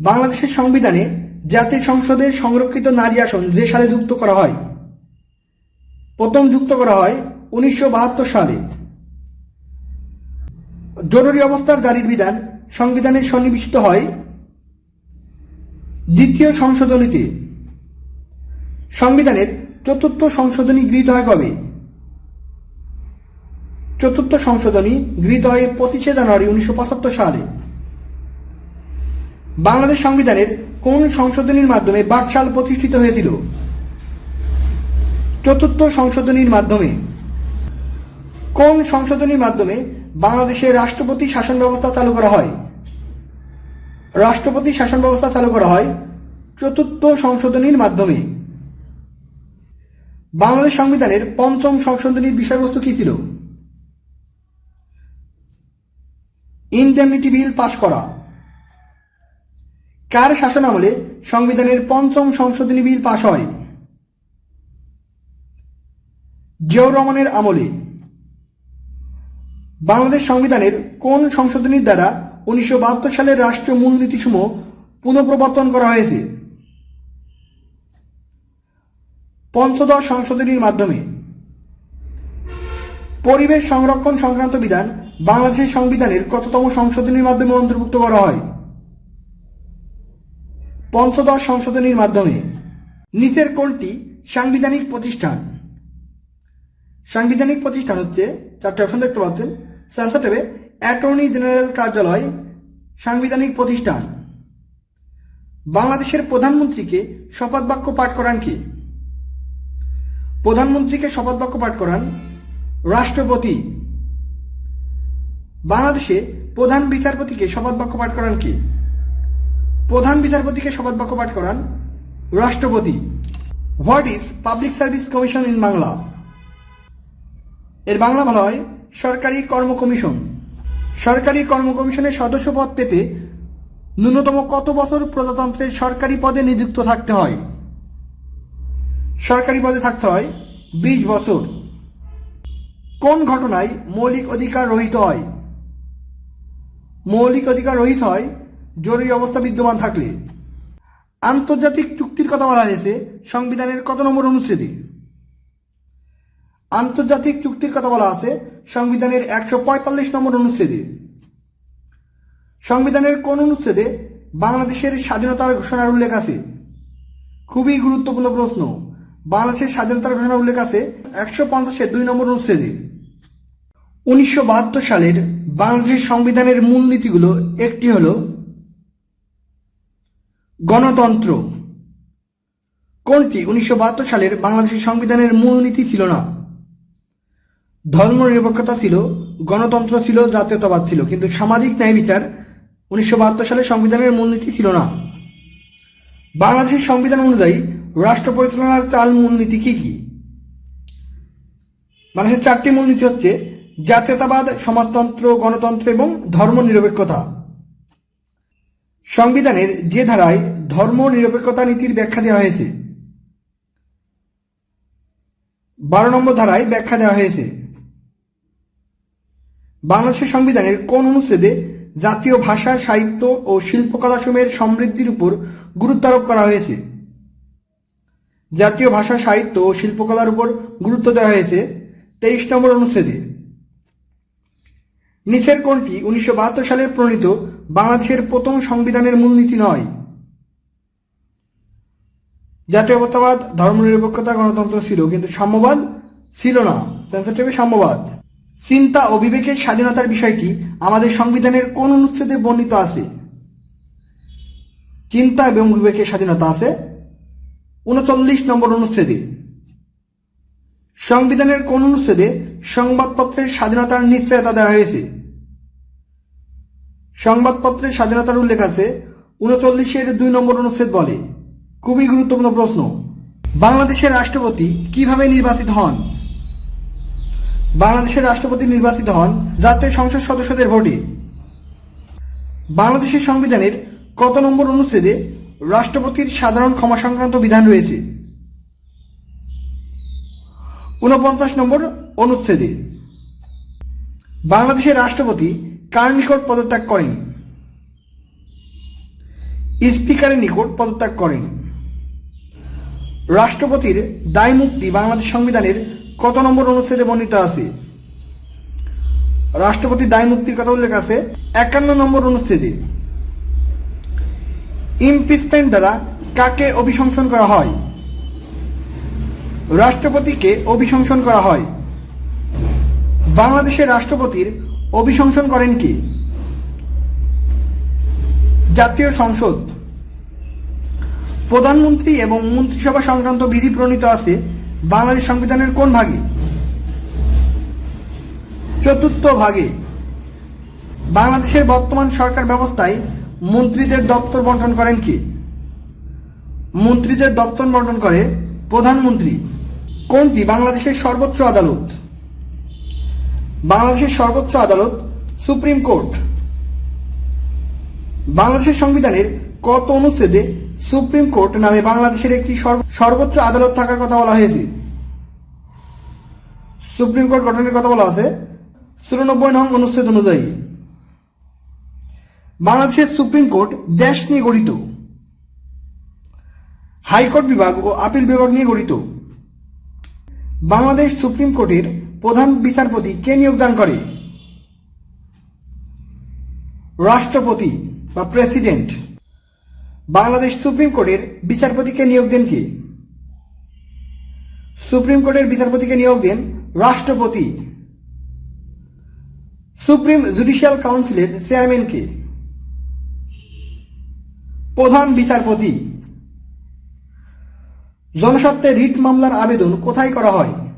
বাংলাদেশের সংবিধানে জাতীয় সংসদের সংরক্ষিত নারী আসন যে সালে যুক্ত করা হয়, প্রথম যুক্ত করা হয় উনিশশো বাহাত্তর সালে। জরুরি অবস্থার জারির বিধান সংবিধানে সন্নিবেশিত হয় দ্বিতীয় সংশোধনীতে। সংবিধানের চতুর্থ সংশোধনী গৃহীত হয় কবে? চতুর্থ সংশোধনী গৃহীত হয় পঁচিশে জানুয়ারি উনিশশো পঁচাত্তর সালে। বাংলাদেশ সংবিধানের কোন সংশোধনীর মাধ্যমে বাকশাল প্রতিষ্ঠিত হয়েছিল? চতুর্থ সংশোধনীর মাধ্যমে। কোন সংশোধনীর মাধ্যমে বাংলাদেশের রাষ্ট্রপতি শাসন ব্যবস্থা চালু করা হয়? রাষ্ট্রপতি শাসন ব্যবস্থা চালু করা হয় চতুর্থ সংশোধনীর মাধ্যমে। বাংলাদেশ সংবিধানের পঞ্চম সংশোধনীর বিষয়বস্তু কি ছিল? ইন্ডেমনিটি বিল পাশ করা। কার শাসন আমলে সংবিধানের পঞ্চম সংশোধনী বিল পাশ হয়? জিয়াউর রহমানের আমলে। বাংলাদেশ সংবিধানের কোন সংশোধনীর দ্বারা উনিশশো বাহাত্তর সালের রাষ্ট্রীয় মূলনীতিসমূহ পুনঃপ্রবর্তন করা হয়েছে? পঞ্চদশ সংশোধনীর মাধ্যমে। পরিবেশ সংরক্ষণ সংক্রান্ত বিধান বাংলাদেশের সংবিধানের কততম সংশোধনীর মাধ্যমে অন্তর্ভুক্ত করা হয়? পঞ্চদশ সংশোধনীর মাধ্যমে। নিচের কোনটি সাংবিধানিক প্রতিষ্ঠান। সাংবিধানিক প্রতিষ্ঠান হচ্ছে, চারটি অপশন দেখতে পাচ্ছেন টেবে অ্যাটর্নি জেনারেল কার্যালয় সাংবিধানিক প্রতিষ্ঠান। বাংলাদেশের প্রধানমন্ত্রীকে শপথ বাক্য পাঠ করান কে? প্রধানমন্ত্রীকে শপথ বাক্য পাঠ করান রাষ্ট্রপতি। বাংলাদেশে প্রধান বিচারপতিকে শপথ বাক্য পাঠ করান কে? প্রধান বিচারপতিকে শপথ বাক্য পাঠ করান রাষ্ট্রপতি। What is public service commission in Bangla? এর বাংলা বলা হয় সরকারি কর্ম কমিশন। সরকারি কর্ম কমিশনের সদস্য পদ পেতে ন্যূনতম কত বছর প্রজাতন্ত্রের সরকারি পদে নিযুক্ত থাকতে হয়? সরকারি পদে থাকতে হয় বিশ বছর। কোন ঘটনায় মৌলিক অধিকার রহিত হয়? মৌলিক অধিকার রহিত হয় জরুরি অবস্থা বিদ্যমান থাকলে। আন্তর্জাতিক চুক্তির কথা বলা হয়েছে, সংবিধানের কত নম্বর অনুচ্ছেদে? আন্তর্জাতিক চুক্তির কথা বলা আছে, সংবিধানের একশো পঁয়তাল্লিশ নম্বর অনুচ্ছেদে। সংবিধানের কোন অনুচ্ছেদে বাংলাদেশের স্বাধীনতার ঘোষণার উল্লেখ আছে? খুবই গুরুত্বপূর্ণ প্রশ্ন। বাংলাদেশের স্বাধীনতার ঘোষণার উল্লেখ আছে একশো পঞ্চাশের দুই নম্বর অনুচ্ছেদে। উনিশশো বাহাত্তর সালের বাংলাদেশের সংবিধানের মূলনীতিগুলো একটি হল গণতন্ত্র। কোনটি? উনিশশো বাহাত্তর সালের বাংলাদেশের সংবিধানের মূলনীতি ছিল না। ধর্মনিরপেক্ষতা ছিল, গণতন্ত্র ছিল, জাতীয়তাবাদ ছিল। কিন্তু সামাজিক ন্যায় বিচার উনিশশো সালের সংবিধানের মূলনীতি ছিল না। বাংলাদেশের সংবিধান অনুযায়ী রাষ্ট্র পরিচালনার চাল মূলনীতি কি কি? বাংলাদেশের চারটি মূলনীতি হচ্ছে জাতীয়তাবাদ, সমাজতন্ত্র, গণতন্ত্র এবং ধর্মনিরপেক্ষতা। সংবিধানের যে ধারায় ধর্ম নিরপেক্ষতা নীতির ব্যাখ্যা দেওয়া হয়েছে। বারো নম্বর ধারায় ব্যাখ্যা দেওয়া হয়েছে, বাংলাদেশের সংবিধানের কোন অনুচ্ছেদে জাতীয় ভাষা, সাহিত্য ও শিল্পকলা সমূহের সমৃদ্ধির উপর গুরুত্ব আরোপ করা হয়েছে? জাতীয় ভাষা, সাহিত্য ও শিল্পকলার উপর গুরুত্ব দেওয়া হয়েছে তেইশ নম্বর অনুচ্ছেদে। নিচের কোনটি উনিশশো বাহাত্তর সালে প্রণীত বাংলাদেশের প্রথম সংবিধানের মূলনীতি নয়। জাতীয়তাবাদ, ধর্মনিরপেক্ষতা, গণতন্ত্র ছিল, কিন্তু সাম্যবাদ ছিল না। সাম্যবাদ। চিন্তা ও বিবেকের স্বাধীনতার বিষয়টি আমাদের সংবিধানের কোন অনুচ্ছেদে বর্ণিত আছে? চিন্তা এবং বিবেকের স্বাধীনতা আছে উনচল্লিশ নম্বর অনুচ্ছেদে। সংবিধানের কোন অনুচ্ছেদে সংবাদপত্রের স্বাধীনতার নিশ্চয়তা দেওয়া হয়েছে? সংবাদপত্রের স্বাধীনতার উল্লেখ আছে। উনচল্লিশের দুই নম্বর অনুচ্ছেদ বলে। খুবই গুরুত্বপূর্ণ প্রশ্ন। বাংলাদেশের রাষ্ট্রপতি কীভাবে নির্বাচিত হন? বাংলাদেশের রাষ্ট্রপতি নির্বাচিত হন জাতীয় সংসদ সদস্যদের ভোটে। বাংলাদেশের সংবিধানের কত নম্বর অনুচ্ছেদে রাষ্ট্রপতির সাধারণ ক্ষমা সংক্রান্ত বিধান রয়েছে? ঊনপঞ্চাশ নম্বর অনুচ্ছেদে। বাংলাদেশের রাষ্ট্রপতি কার নিকট পদত্যাগ করেন? স্পিকারের নিকট পদত্যাগ করেন। রাষ্ট্রপতির দায় মুক্তি বাংলাদেশ সংবিধানের কত নম্বর অনুচ্ছেদে বর্ণিত আছে? রাষ্ট্রপতির দায় মুক্তির কথা উল্লেখ আছে একান্ন নম্বর অনুচ্ছেদে। ইমপিচমেন্ট দ্বারা কাকে অভিশংসন করা হয়? রাষ্ট্রপতিকে অভিশংসন করা হয়। বাংলাদেশের রাষ্ট্রপতির অভিশংসন করেন কি? জাতীয় সংসদ। প্রধানমন্ত্রী এবং মন্ত্রিসভা সংক্রান্ত বিধি প্রণীত আছে বাংলাদেশ সংবিধানের কোন ভাগে? চতুর্থ ভাগে। বাংলাদেশের বর্তমান সরকার ব্যবস্থায় মন্ত্রীদের দপ্তর বন্টন করেন কি? মন্ত্রীদের দপ্তর বন্টন করে প্রধানমন্ত্রী। কোনটি? বাংলাদেশের সর্বোচ্চ আদালত। বাংলাদেশের সর্বোচ্চ আদালত, সুপ্রিম কোর্ট। বাংলাদেশের সংবিধানের কত অনুচ্ছেদে সুপ্রিম কোর্ট নামে বাংলাদেশের একটি সর্ব- সর্বোচ্চ আদালত থাকার কথা বলা হয়েছে? সুপ্রিম কোর্ট গঠনের কথা বলা আছে? চুরানব্বই নং অনুচ্ছেদ অনুযায়ী। বাংলাদেশের সুপ্রিম কোর্ট দেশ নিয়ে গঠিত। হাইকোর্ট বিভাগ ও আপিল বিভাগ নিয়ে গঠিত। বাংলাদেশ সুপ্রিম কোর্টের প্রধান বিচারপতি কে নিয়োগদান করে? রাষ্ট্রপতি বা প্রেসিডেন্ট? বাংলাদেশ সুপ্রিম কোর্টের বিচারপতিকে নিয়োগ দেন কি? সুপ্রিম কোর্টের বিচারপতিকে নিয়োগ দেন রাষ্ট্রপতি। সুপ্রিম জুডিশিয়াল কাউন্সিলের চেয়ারম্যান কে? প্রধান বিচারপতি। জনস্বার্থে রিট মামলার আবেদন কোথায় করা হয়?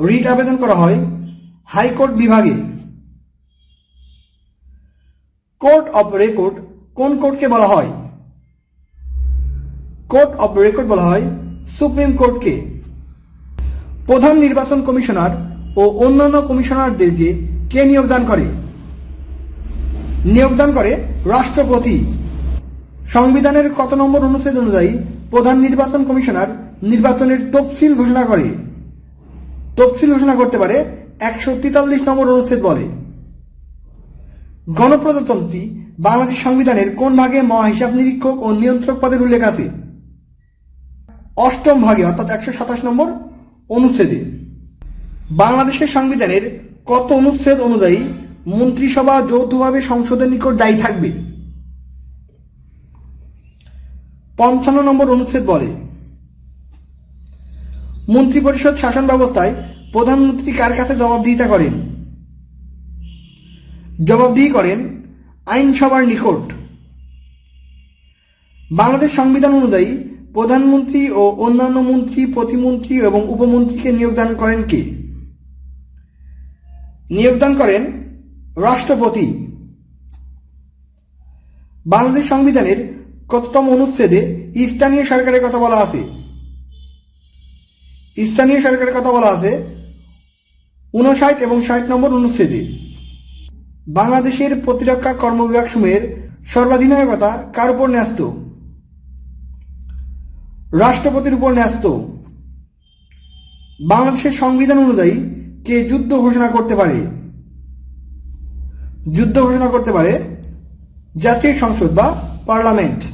রিট আবেদন করা হয় হাইকোর্ট বিভাগে। কোর্ট অফ রেকর্ড কোন কোর্টকে বলা হয়? কোর্ট অফ রেকর্ড বলা হয় সুপ্রিম কোর্টকে। প্রধান নির্বাচন কমিশনার ও অন্যান্য কমিশনারদেরকে কে নিয়োগদান করে? নিয়োগদান করে রাষ্ট্রপতি। সংবিধানের কত নম্বর অনুচ্ছেদ অনুযায়ী প্রধান নির্বাচন কমিশনার নির্বাচনের তফসিল ঘোষণা করে। তফসিল ঘোষণা করতে পারে একশো তেতাল্লিশ নম্বর অনুচ্ছেদ বলে। গণপ্রজাতন্ত্রী বাংলাদেশ সংবিধানের কোন ভাগে মহাহিসাব নিরীক্ষক ও নিয়ন্ত্রক পদের উল্লেখ আছে? অষ্টম ভাগে, অর্থাৎ একশো সাতাশ নম্বর অনুচ্ছেদে। বাংলাদেশের সংবিধানের কত অনুচ্ছেদ অনুযায়ী মন্ত্রিসভা যৌথভাবে সংসদের নিকট দায়ী থাকবে? পঞ্চান্ন নম্বর অনুচ্ছেদ বলে মন্ত্রিপরিষদ শাসন ব্যবস্থায় প্রধানমন্ত্রী কার কাছে জবাবদিহিতা করেন? জবাবদিহি করেন আইনসভার নিকট। বাংলাদেশ সংবিধান অনুযায়ী প্রধানমন্ত্রী ও অন্যান্য মন্ত্রী, প্রতিমন্ত্রী এবং উপমন্ত্রীকে নিয়োগদান করেন কে? নিয়োগদান করেন রাষ্ট্রপতি। বাংলাদেশ সংবিধানের কততম অনুচ্ছেদে স্থানীয় সরকারের কথা বলা আছে? স্থানীয় সরকারের কথা বলা আছে, উনষাট এবং ষাট নম্বর অনুচ্ছেদে। বাংলাদেশের প্রতিরক্ষা কর্মবিভাগ সমূহের সর্বাধিনায়কতা কার উপর ন্যস্ত? রাষ্ট্রপতির উপর ন্যস্ত। বাংলাদেশের সংবিধান অনুযায়ী কে যুদ্ধ ঘোষণা করতে পারে? যুদ্ধ ঘোষণা করতে পারে জাতীয় সংসদ বা পার্লামেন্ট।